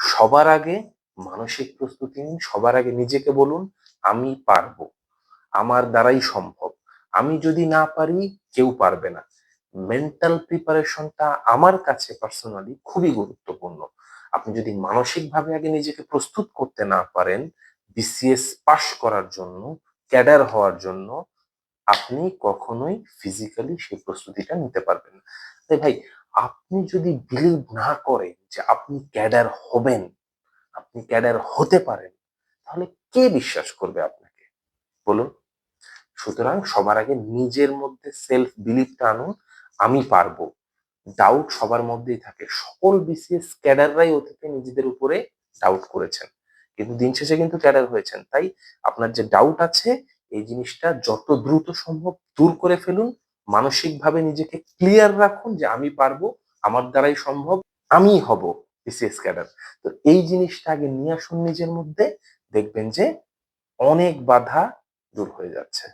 সবার আগে মানসিক প্রস্তুতি নিন, সবার আগে নিজেকে বলুন, আমি পারব, আমার দ্বারাই সম্ভব। আমি যদি না পারি, কেউ পারবে না। মেন্টাল প্রিপারেশনটা আমার কাছে পার্সোনালি খুবই গুরুত্বপূর্ণ। আপনি যদি মানসিকভাবে আগে নিজেকে প্রস্তুত করতে না পারেন বিসিএস পাশ করার জন্য ক্যাডার হওয়ার জন্য, আপনি কখনোই ফিজিক্যালি সেই প্রস্তুতিটা নিতে পারবেন না। তাই ভাই আপনি যদি বিলিভ না করেন যে আপনি ক্যাডার হবেন, আপনি ক্যাডার হতে পারেন, তাহলে কে বিশ্বাস করবে আপনাকে? বলুন। সুতরাং সবার আগে নিজের মধ্যে সেলফ বিলিভটা আনুন, আমি পারব। ডাউট সবার মধ্যেই থাকে। সকল বিসিএস ক্যাডাররাই অতীতে নিজেদের উপরে ডাউট করেছেন। কিন্তু দিন শেষে কিন্তু ক্যাডার হয়েছেন। তাই আপনার যে ডাউট আছে, এই জিনিসটা যত দ্রুত সম্ভব দূর করে ফেলুন মানসিকভাবে নিজেকে ক্লিয়ার রাখুন যে আমি পারব, আমার দ্বারাই সম্ভব আমি হব বিসিএস ক্যাডার। তো এই জিনিসটা আগে নিয়ে আসুন নিজের মধ্যে, দেখবেন যে অনেক বাধা দূর হয়ে যাচ্ছে।